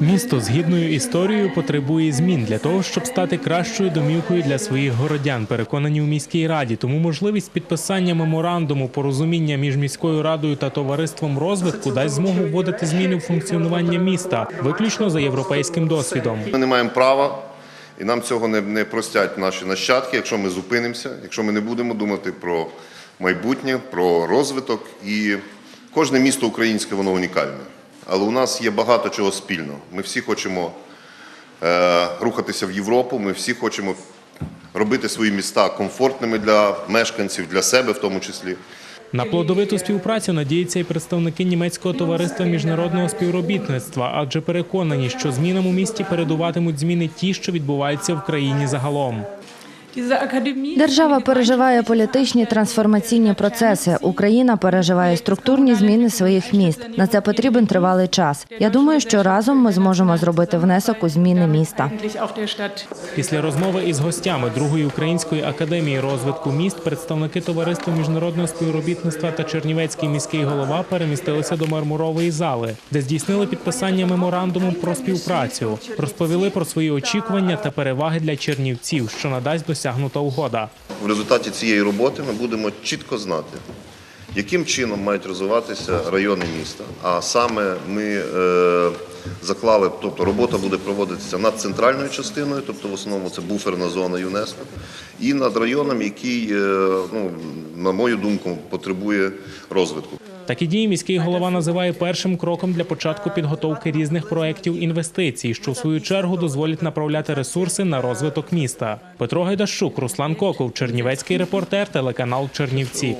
Місто з гідною історією потребує змін для того, щоб стати кращою домівкою для своїх городян. Переконані у міській раді. Тому можливість підписання меморандуму порозуміння між міською радою та товариством розвитку дасть змогу вводити зміни в функціонування міста, виключно за європейським досвідом. Ми не маємо права, і нам цього не, не простять наші нащадки, якщо ми зупинимося, якщо ми не будемо думати про майбутнє, про розвиток. І кожне місто українське воно унікальне. Але у нас є багато чого спільного. Ми всі хочемо е, рухатися в Європу, ми всі хочемо робити свої міста комфортними для мешканців, для себе в тому числі. На плодовиту співпрацю надіються і представники німецького товариства міжнародного співробітництва, адже переконані, що змінам у місті передуватимуть зміни ті, що відбуваються в країні загалом. Держава переживає політичні трансформаційні процеси. Україна переживає структурні зміни своїх міст. На це потрібен тривалий час. Я думаю, що разом ми зможемо зробити внесок у зміни міста. Після розмови із гостями другої української академії розвитку міст представники товариства міжнародного співробітництва та Чернівецький міський голова перемістилися до мармурової зали, де здійснили підписання меморандуму про співпрацю, розповіли про свої очікування та переваги для чернівців, що надасть досягнута угода. В результаті цієї роботи ми будемо чітко знати, яким чином мають розвиватися райони міста. А саме ми е, заклали, тобто робота буде проводитися над центральною частиною, тобто в основному це буферна зона ЮНЕСКО, і над районом, який, е, ну, на мою думку, потребує розвитку. Такі дії міський голова називає першим кроком для початку підготовки різних проєктів інвестицій, що в свою чергу дозволять направляти ресурси на розвиток міста. Петро Гайдащук, Руслан Коков, Чернівецький репортер, телеканал Чернівці.